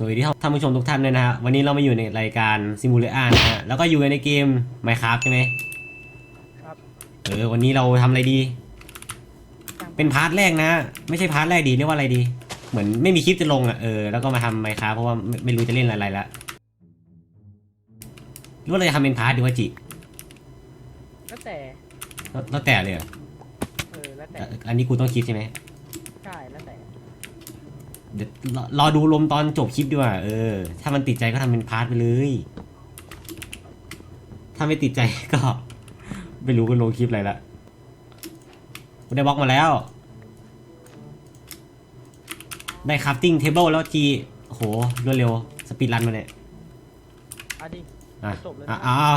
สวัสดีท่านผู้ชมทุกท่านด้วยนะฮะวันนี้เรามาอยู่ในรายการซิมูเลอานะฮะแล้วก็อยู่ในเกม Minecraft ใช่ไหมครับ เออวันนี้เราทำอะไรดี เป็นพาร์ทแรกนะ ไม่ใช่พาร์ทแรกดีเรียกว่าอะไรดี เหมือนไม่มีคลิปจะลงอะเออแล้วก็มาทำ Minecraft เพราะว่าไม่ไม่รู้จะเล่นอะไรละหรือว่าเราจะทำเป็นพาร์ทดีว่าจิแล้วแต่แล้วแล้วแต่เลยเหรอเออแล้วแต่แต่อันนี้กูต้องคิดใช่ไหมใช่แล้วแต่ เดี๋ยวรอรอดูลมตอนจบคลิปดีกว่า เออ ถ้ามันติดใจก็ทำเป็นพาร์ทไปเลย ถ้าไม่ติดใจก็ ไม่รู้ก็ลงคลิปอะไรละกูได้บล็อกมาแล้ว ได้คราฟติ้งเทเบิลแล้วจีโอ้โหรวดเร็ว สปีดรันมาเนี่ยเอาดิอะจบเลยนะอะเอาเอา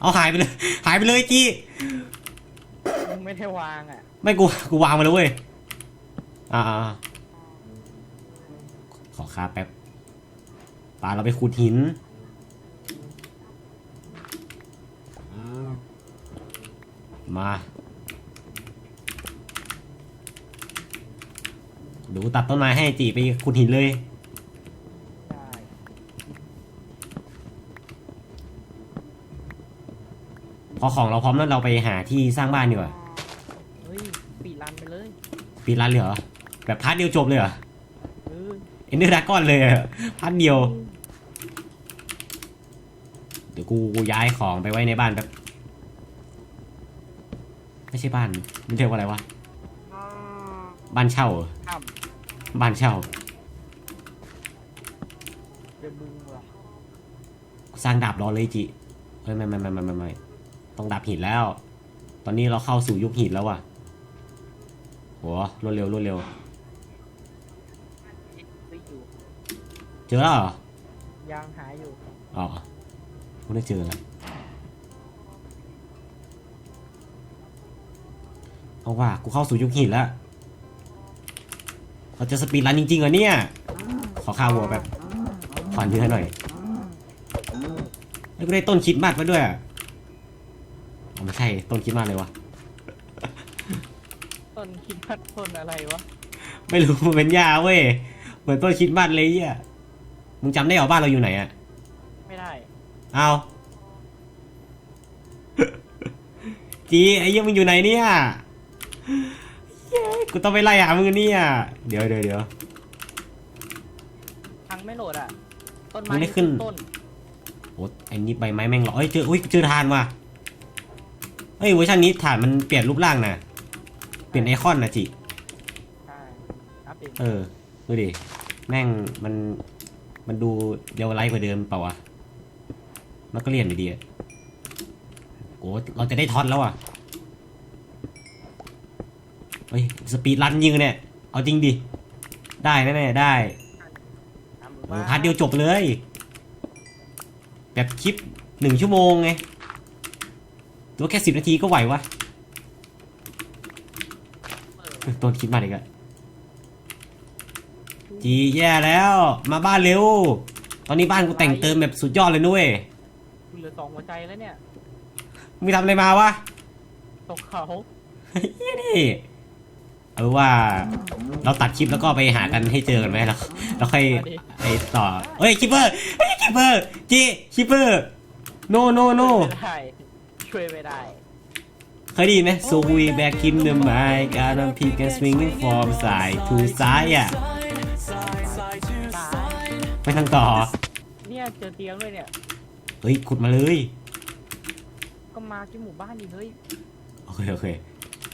เอาหายไปเลย หายไปเลยจีมึงไม่ได้วางอะ ไม่กู กูวางมาแล้วเว้ย อ่าอ่าอ่า ขอคาแป๊บปาเราไปขุดหินมาเดี๋ยวกูตัดต้นไม้ให้จีไปขุดหินเลยได้พอของเราพร้อมแล้วเราไปหาที่สร้างบ้านดีกว่าเฮ้ยปีรันไปเลยปีร้านเลยเหรอแบบพาร์ทเดียวจบเลยเหรอเออ เอ็นเดอร์ดากอนเลยอะพาร์ทเดียว เดี๋ยวกูย้ายของไปไว้ในบ้านแบบไม่ใช่บ้านมันเรียกว่าอะไรวะ บ้านเช่าเหรอทบ้านเช่าำเดี๋ยวมึงว่ะสร้างดาบรอเลยจิเฮ้ยไม่ไม่ไม่ไม่ไม่ไม่ต้องดาบหินแล้ว ตอนนี้เราเข้าสู่ยุคหินแล้วว่ะโหรวดเร็วรวดเร็ว เจอแล้วเหรอ ยังหาอยู่ อ๋อกูได้เจอแล้วเอาว่ากูเข้าสู่ยุคหินแล้ว เราจะสปีดรันจริงๆเหรอเนี่ย ขอข้าววัวแบบขอนเนื้อหน่อยแล้วกูได้ต้นคริดมัดมาด้วยอะอ๋อไม่ใช่ต้นคริดมัดเลยวะ ต้นคิดว่าต้นอะไรวะ ไม่รู้มันเป็นหญ้าเว้ย เหมือนต้นคริดมัดเลยอะ มึงจำได้เหรอบ้านเราอยู่ไหนอะไม่ได้ เอาจีไอ้เหี้ยังมึงอยู่ไหนเนี่ยเย้กูต้องไปไล่หามึงเนี่ยเดี๋ยวเดี๋ยวเดี๋ยว ทังไม่โหลดอะ ต้นมัไม้นไม่ขึ้น ต้น โอ้ไอ้นี่ใบไม้แม่งหรอเอ้ยเจออุ้ยเจอทานว่ะเอ้ยเวอร์ชันนี้ฐานมันเปลี่ยนรูปร่างนะเปลี่ยนไอคอนนะจิ ใช่อัปเดตเออดูดิแม่งมัน มันดูเยาวไลท์กว่าเดิมเปล่าวะมันก็เรียนอยู่ดีอะโอ้เราจะได้ท็อตแล้วอะเฮ้ยสปีดรันยิงเนี่ย เอาจริงดิ ได้แน่ๆได้ตามหมู่เอบ้าอนพาร์ทเดียวจบเลย แบบคลิปหนึ่งชั่วโมงไง ตัวแค่สิบนาทีก็ไหววะเออต้นคลิปมาอีกอะ จีแย่แล้ว มาบ้านเร็ว ตอนนี้บ้านกูแต่งเติมแบบสุดยอดเลยนุ้ยกูเหลือสองหัวใจแล้วเนี่ย มึงทำอะไรมาวะตกเขานี่เอาว่า เราตัดคลิปแล้วก็ไปหากันให้เจอกันไหมแล้วแล้วค่อยไปต่อเฮ้ยคิปเปอร์เฮ้ยคิปเปอร์จีคิปเปอร์ no no no ไม่ได้ช่วยไม่ได้ เคยได้ยินไหม so we back in the mic and I'm pick and swinging from side to side อะตาย ไม่ทางต่อ เนี่ยเจอเตียงด้วยเนี่ย เฮ้ยขุดมาเลย ก็มาที่หมู่บ้านดิเฮ้ย โอเคโอเค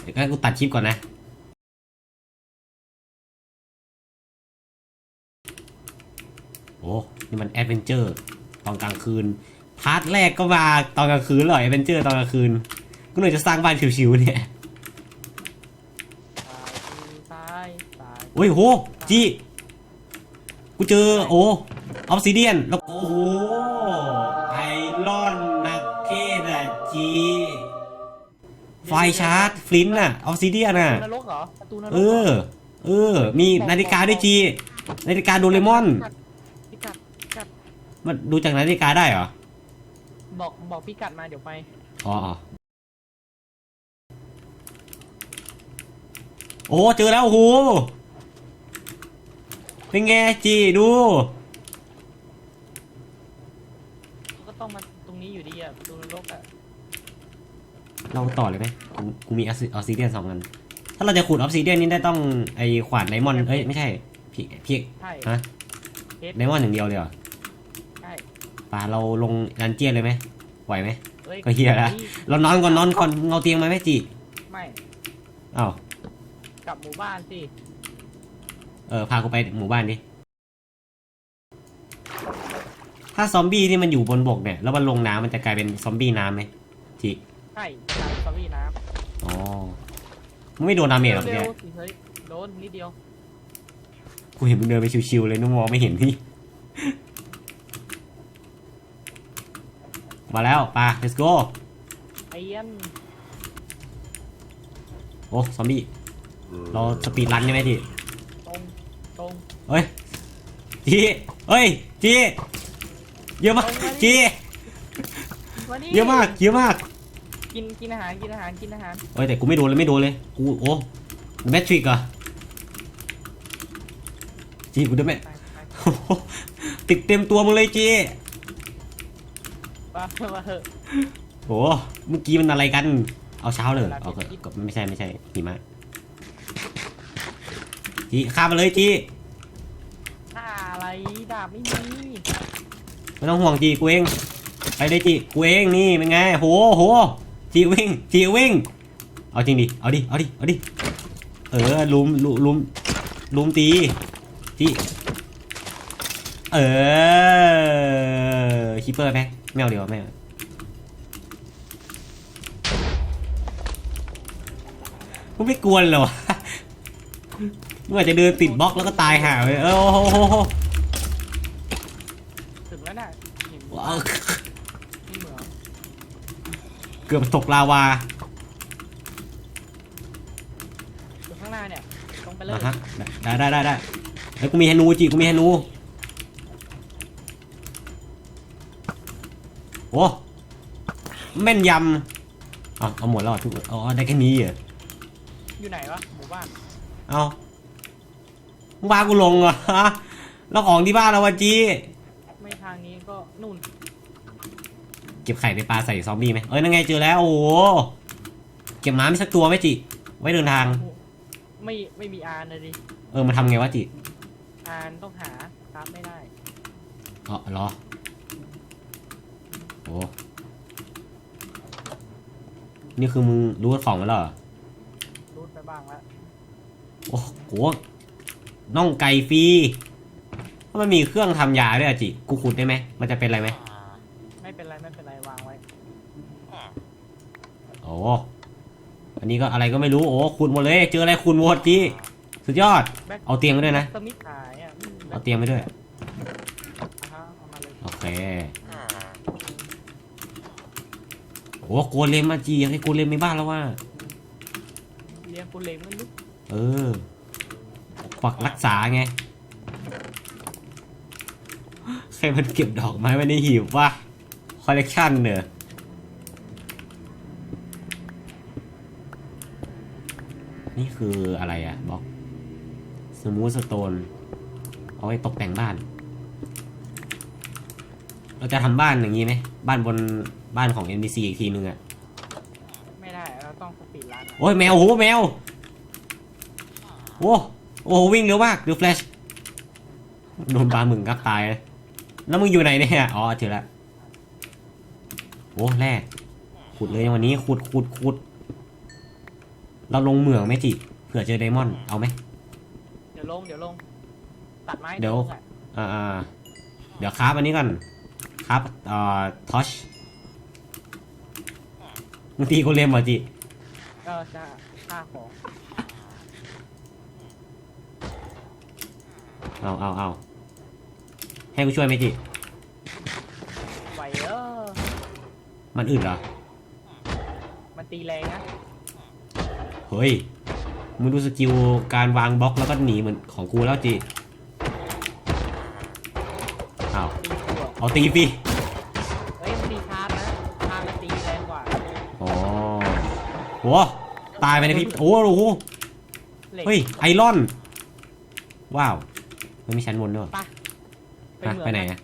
เดี๋ยวก็กูตัดคลิปก่อนนะ โอ้นี่มันแอดเวนเจอร์ตอนกลางคืน พาร์ทแรกก็มาตอนกลางคืนเลยแอดเวนเจอร์ตอนกลางคืน กูเลยจะสร้างบ้านชิวๆเนี่ย ตายตายโอ้ยโห จี กูเจอโอ้ออฟซิเดียนแล้วโอ้โหไอรอนนักเก็ตอะจีไฟชาร์จฟลินต์น่ะออฟซิเดียนน่ะนรกเหรอประตูนรกเออ เออ มีนาฬิกาด้วยจีนาฬิกาโดเรมอนพิกัดพิกัดมันดูจากนาฬิกาได้เหรอบอกบอกพิกัดมาเดี๋ยวไปอ๋ออ๋อโอ้เจอแล้วโอ้โห เป็นไงจีดูเขาก็ต้องมาตรงนี้อยู่ดีอะดูโลกอะเราต่อเลยไหมกูกูมีออซิเดียนสองอัน ถ้าเราจะขุดออฟซิเดียนนี่ได้ต้องไอขวานไดมอนเอ้ยไม่ใช่พีพี่ใช่ฮะไดมอนด์อย่างเดียวเลยเหรอใช่ป่าเราลงดันเจียนเลยไหมไหวไหมก็เฮียละ เรานอนก่อนนอนก่อนเงาเตียงมไหมจีไม่เอ้ากลับหมู่บ้านสิ เออพากูไปหมู่บ้านดิถ้าซอมบี้ที่มันอยู่บนบกเนี่ย แล้วมันลงน้ำมันจะกลายเป็นซอมบี้น้ำไหมจีใช่ตามสวีน้อ๋อมึงไม่โดนดาำเมจหรอกเร็เนี่วยๆสิเฮ้ยโดนนิดเดียวกูเห็นมึงเดินไปชิวๆเลยนุ่มมองไม่เห็นนี่ มาแล้วปา let's go ไอ้เอี้ยนโอ้ ซอมบี้ เราสปีดรันใช่ไหมจี ตรงตรงเฮ้ยจีเฮ้ยจีเยอะมากจีมานี่เยอะมากเยอะมากกินกินอาหารกินอาหารกินอาหารเฮ้ยแต่กูไม่โดนเลยไม่โดนเลยกูโอ้แมทริกอะจีกูได้ไหมไปไปโอ้โหติดเต็มตัวมึงเลยจีไปมาเถอะโอ้เมื่อกี้มันอะไรกัน เอาเช้าเลยเหรอเอาก็ก็ไม่ใช่ไม่ใช่หิมะ จีข้ามมาเลยจีอ่าอะไรดาบไม่มีไม่ต้องห่วงจีกูเองไปเลยจีกูเองนี่เป็นไงโหโหจีวิ่งจีวิ่ง เอาจริงดิเอาดิเอาดิเอาดิเออลุมลุมลุมลุมตีจีเออคิปเปอร์ไหมไม่เอาเดี๋ยวาไม่เอามึงไม่กลัวเลยเหรอ วะมึงอาจจะเดินติดบล็อกแล้วก็ตายห่าเลยเออโอ้โหโหโหถึงแล้วน่ะเห็นว้าวนี่เหมืองเกือบตกลาวาอยู่ข้างหน้าเนี่ยตรงไปเลยอะฮะได้ได้ได้ได้เฮ้ยกูมีธนูจีกูมีธนูโอ้แม่นยำเอาเอาหมดแล้วเหรอทุกอ๋อได้แค่นี้เหรออยู่ไหนวะหมู่บ้านเอา มึงพากูลงเหรอฮะแล้วของที่บ้านเราวะจีไม่ทางนี้ก็นู่นเก็บไข่ไปปลาใส่ซอมบี้ไหมเอ้ยนั่นไงเจอแล้วโอ้โหเก็บน้ำไม่สักตัวไหมจีไว้เดินทาง ไม่ไม่มีอานเลยดิเออมันทำไงวะจีอานต้องหาครับไม่ได้อ๋อเหรอโอ้นี่คือมึงรู้ของมาแล้วเหรอรูดไปบ้างแล้วโอ้โห น่องไก่ฟรีถ้ามันมีเครื่องทำยาด้วยอะจิ กูขุดได้ไหม มันจะเป็นอะไรไหมไม่เป็นไรไม่เป็นไรวางไว้โอ้อันนี้ก็อะไรก็ไม่รู้ โอ้ขุดหมดเลย เจออะไรขุดหมดจีสุดยอด แบ็คเอาเตียงไปด้วยนะ สมิธหายอะอืมแบ็เอาคเตียงไปด้วย อะฮะเอามาเลยโอเค โอ้โกเลมมาจีอยากให้โกเลมในบ้านแล้วว่า เลี้ยงกูเล็งมันลึกเออ ปักรักษาไง ใครมันเก็บดอกไม้ไว้ในหีบวะคอลเลกชันเนอะนี่คืออะไรอะบล็อกสมูทสโตน เอาไว้ตกแต่งบ้าน เราจะทำบ้านอย่างนี้ไหม บ้านบนบ้านของ NPC อีกทีนึงอะไม่ได้ เราต้องสปีดรันอะโอ้ยแมวโอ้โหแมว โอ้ โอ้โหวิ่งเร็วมากดูแฟลชโดนปลาหมึงกับตายเลยแล้วมึงอยู่ไหนเนี่ยอ๋อเจอแล้วโอ้แรกขุดเลยวันนี้ขุดขุดขุดเราลงเหมืองไหมจิเผื่อเจอไดมอนด์เอาไหมเดี๋ยวลงเดี๋ยวลงตัดไม้เดี๋ยวลงอะอ่าอ่าเดี๋ยวคราฟอันนี้ก่อนคราฟเอ่อทอชมึงตีกูเล่มเหรอจิก็จะฆ่าของ เอาเอาเอาให้กูช่วยไหมจิไหวเออมันอึดเหรอ มันตีแรงนะเฮ้ย มึงดูสกิลการวางบล็อกแล้วก็หนีเหมือนของกูแล้วจีอ้าวตีตัวเอาตีฟรีเฮ้ยมันตีชาร์จนะชาร์จมันตีแรงกว่าอ๋อโหตายไปในพริบโอ้โห เหล็กเฮ้ย ไอรอน ว้าว ไม่มีชั้นบนด้วยไปฮะเมืองไปไหนอะ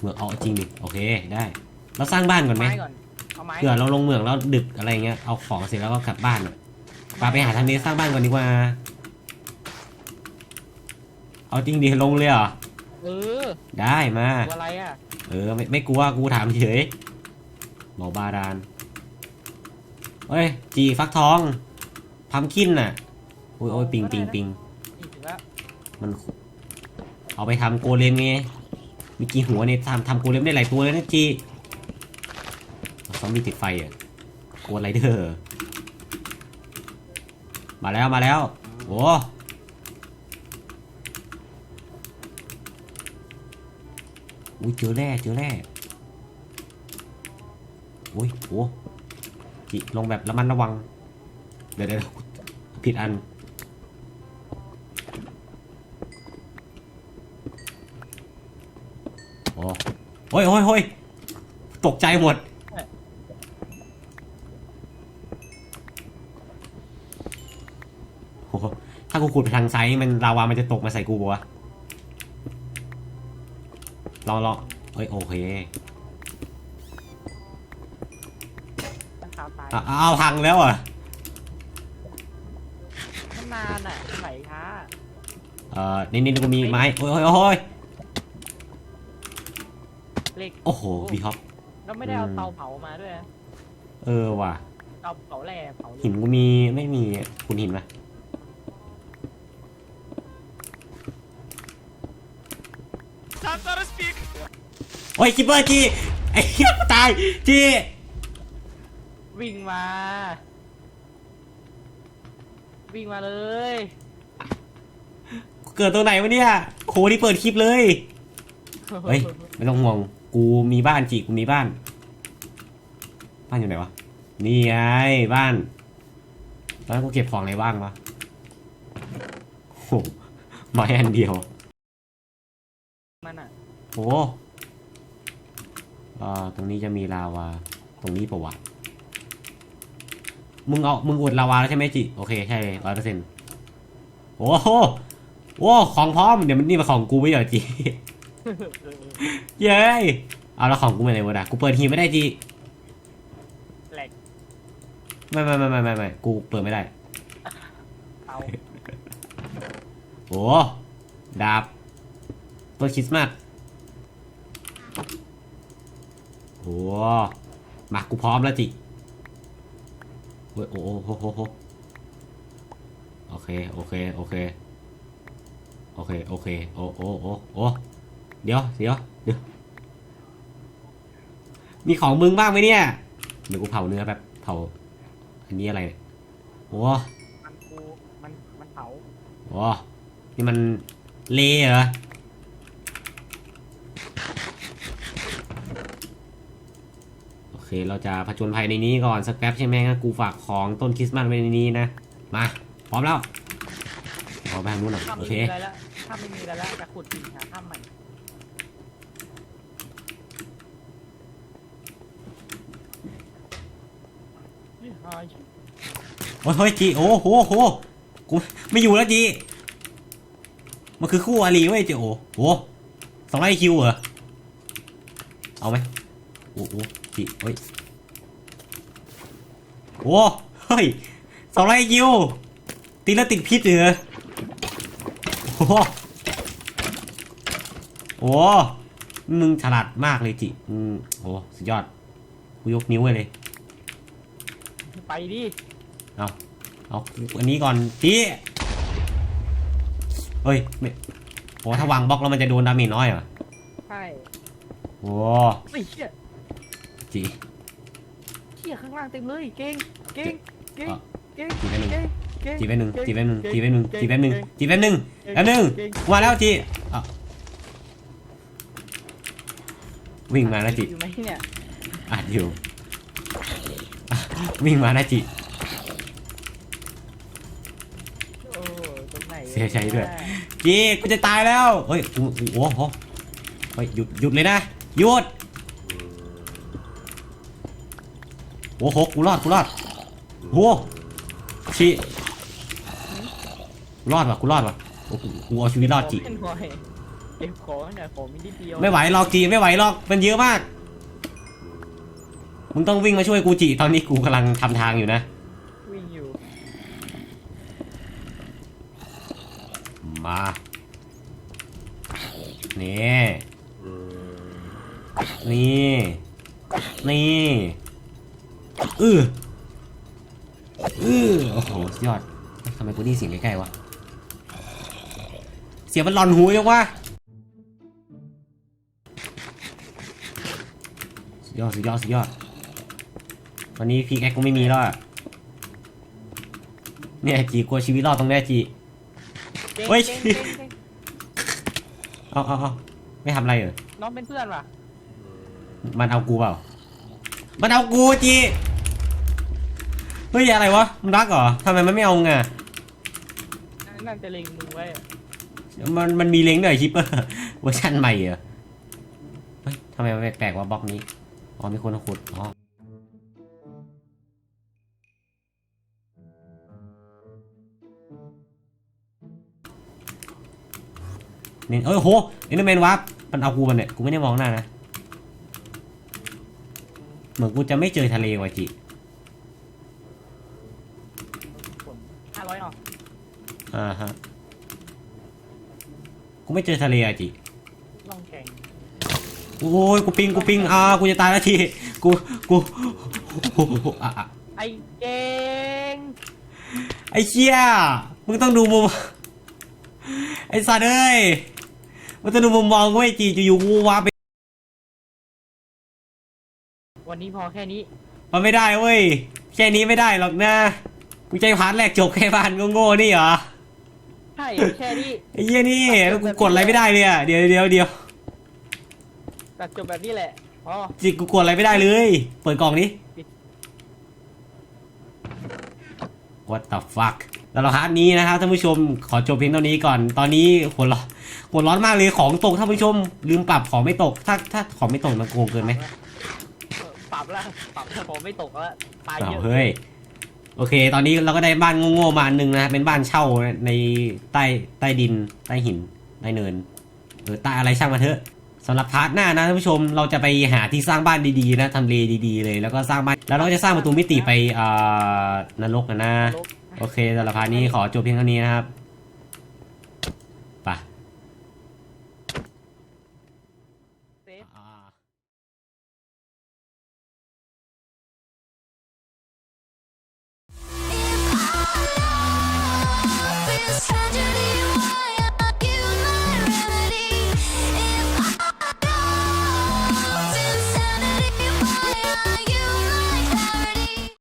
เมืองเอาจริงดิโอเคได้เราสร้างบ้านก่อนไหมไม้ก่อนเอาไม้เผื่อเราลงเหมืองแล้วดึกอะไรเงี้ยเอาของเสร็จแล้วก็กลับบ้านอะปาไปหาทางนี้สร้างบ้านก่อนดีกว่า เอาจริงดิลงเลยเหรอเออได้มาตัวอะไรอะเออไม่ไม่กลัวกูถามเฉยหมอบาดาลเฮ้ยจีฟักทองพัมคินน่ะโอ้ยโอ้ยปิงปิงปิงนี่ถึงแล้วมัน เอาไปทำโกเลมไงมีกี่หัวเนี่ยทำทำโกเลมได้หลายตัวเลยนะจีซอมบี้ติดไฟอะโกไรเดอร์มาแล้วมาแล้วโอ้อุ้ยเจอแร่เจอแร่อุ้ยโอ้จีลงแบบระมัดระวัง เดี๋ยวเดี๋ยวผิดอัน โอ้ยโอ้ยโอ้ยตกใจหมด โอ้โหถ้ากูขุดไปทางซ้ายมันลาวามันจะตกมาใส่กูปะวะลองลองเอ้ยโอเคตั้งข่าวตายอะเอาพังแล้วอะ มันนานอะไหลช้า เอ่อนี่นี่กูมีไม้ โอ้ยโอ้ยโอ้ย เหล็ก โอ้โหบีฮอปแล้วไม่ได้เอาอืมเตาเผามาด้วยนะเออว่ะ เตาเผาแร่เผาหินกูมีไม่มีคุณหินไหมโอ้ยคิปเปอร์จีไอ้เหี้ยตายจีวิ่งมา วิ่งมาเลย เกิดตัวไหนวะเนี่ยโคที่เปิดคลิปเลยเฮ้ยไม่ต้องห่วง กูมีบ้านจีกูมีบ้าน บ้านอยู่ไหนวะ นี่ไงบ้านตอนนั้นกูเก็บของอะไรบ้างวะโอ้โหไม้อันเดียว มันอะโอ้อ่าตรงนี้จะมีลาวา ตรงนี้ปะวะมึงเอา มึงอวดลาวาแล้วใช่ไหมจิ โอเค ใช่ร้อยเปอร์เซ็นต์โอ้โหโอ้ของพร้อม เดี๋ยวมันนี่มาของกูไม่เหรอจิ เย้ยเอาแล้วของกูไปไหนวะนะกูเปิดฮีไม่ได้จีแหลก ไม่ไม่ไม่ไม่ไม่ไม่กูเปิดไม่ได้ เอาโอ้ดาบต้นคริสต์มาสโอ้มากูพร้อมแล้วจิเฮ้ยโอ้โหโหโหโหโอเค โอเค โอเค โอเค โอเค โอ้โอ้โอ้โอ้ เดี๋ยวเดี๋ยวเดี๋ยวมีของมึงบ้างไหมเนี่ยเดี๋ยวกูเผาเนื้อแบบเผา อันนี้อะไรเนี่ยโอ้มันกูมันมันเผาโอ้นี่มันเละเหรอโอเคเราจะผจญภัยในนี้ก่อนสักแป๊บใช่ไหมงั้นกูฝากของต้นคริสต์มาสไว้ในนี้นะมาพร้อมแล้วขอไปทางนู้นหน่อยถ้าโอไม่เค มีอะไรแล้วถ้าไม่มีอะไรแล้วจะขุดดินหาถ้ำใหม่นี่ฮาย โอ้ยเฮ้ยจีโอ้โหโหกูไม่อยู่แล้วจีมันคือคู่อารีเว้ยจีโอ้โหสองไอคิวเหรอเอาไหมโอ้โหจีเฮ้ยโอ้เฮ้ยสองไอคิวตีแล้วติดพิษเหรอโอ้โหโอ้มึงฉลาดมากเลยจิอืมโอ้สุดยอดกูยกนิ้วเลย ไปดิเอาเอาอันนี้ก่อนจีเฮ้ยไม่โอ้ถ้าวางบล็อกแล้วมันจะโดนดาเมจน้อยเหรอใช่โอ้ไอ้เหี้ยจีเหี้ยข้างล่างเต็มเลย เก่ง เก่ง เก่งอะเก่งจีไปหนึ่งเก่ง เก่งจีไปหนึ่งเก่จีไปหนึ่งเก่จีไปหนึ่งเก่จีไปหนึ่งเก่จีไปหนึ่งแป๊บหนึ่งเก่งมาแล้วจีอะวิ่งมาแล้วจีอยู่ไหมเนี่ยอัดอยู่อะ วิ่งมาแล้วจีโอ้ตรงไหนเสียใจด้วย จีกูจะตายแล้ว เฮ้ยกูโอ้โหเฮ้ยหยุดหยุดเลยนะ หยุด โอ้โห กูรอด กูรอดโอ้โหชีกูรอดว่ะ กูรอดว่ะโอ้โหกูเอาชีวิตรอดจีขหน่อยเก็บของหน่อยของมีนิดเดียวไม่ไหวหรอกจีไม่ไหวหรอก มันเยอะมาก มึงต้องวิ่งมาช่วยกูจิตอนนี้กูกำลังทำทางอยู่นะ วิ่งอยู่มา นี่ นี่ นี่อืออือโอ้โหสุดยอดเอ๊ะทำไมกูได้ยินเสียงใกล้ๆวะ เสียงมันหลอนหูยังวะสุดยอดสุดยอดสุดยอด วันนี้พีแอคกูไม่มีแล้วอะเนี่ยจีกลัวชีวิตรอดตรงเนี้ยจีเก่งเฮ้ยเก่งเก่งเก่งเอาเอาเอาไม่ทำอะไรเหรอ น้องเป็นเพื่อนว่ะมันเอากูเปล่า มันเอากูจี เฮ้ยอะไรวะ มันรักเหรอทำไมมันไม่เอาไงอะนั่นจะเล็งมึงไว้อะมันมันมีเล้งหน่อยชิปเปอร์เวอร์ชันใหม่เหรอ เฮ้ยทำไมมันแปลกๆวะบล็อกนี้ อ๋อมีคนขุด อ๋อ นี่เอ้ยโหเอ็นเดอร์แมนวับมันเอากูมันเนี่ยกูไม่ได้มองหน้านะเหมือนกูจะไม่เจอทะเลว่ะจิห้าร้อยเนาะอ่าฮะกูไม่เจอทะเลอะจิลองแข่งโอ้ยกูปิงกูปิงอ่ากูจะตายแล้วทีกูกูอะอะไอ้เก่งไอ้เชี่ยมึงต้องดูมุมไอ้สัตว์เอ้ย มึงต้องดูมุมมองกูไอ้จีอยู่ๆกูว้าไป วันนี้พอแค่นี้ มันไม่ได้เว้ย แค่นี้ไม่ได้หรอกนะ กูใจพาร์ทแรกจบแค่บ้านโง่ๆนี่เหรอ ใช่ แค่นี้ ไอ้เหี้ยนี่แล้วกูกดอะไรไม่ได้เลยอะ เดี๋ยวเดี๋ยวเดี๋ยวตัดจบแบบนี้แหละ พอ จิกูกดอะไรไม่ได้เลย เปิดกล่องนี้ What the fuck แล้วเราฮาร์ดนี้นะครับท่านผู้ชมขอจบเพียงเท่านี้ก่อน ตอนนี้หัวร้อนหัวร้อนมากเลยของตกท่านผู้ชม ลืมปรับของไม่ตก ถ้าถ้าของไม่ตกมันโกงเกินไหมเออปรับแล้วปรับแล้วผมไม่ตกแล้วตายเยอ้าวอะเฮ้ยโอเค ตอนนี้เราก็ได้บ้านโง่ๆมาอันหนึงนะเป็นบ้านเช่าในใต้ใต้ดินใต้หินใต้เนินหรือใต้อะไรช่างมันเถอะสำหรับพาร์ทหน้านะท่านผู้ชมเราจะไปหาที่สร้างบ้านดีๆนะทำเลดีๆเลย แล้วก็สร้างบ้านแล้วเราก็จะสร้างประตูมิติไปอ่านรกนะนะลบ โอเคสำหรับพาร์ทนี้ขอจบเพียงเท่านี้นะครับ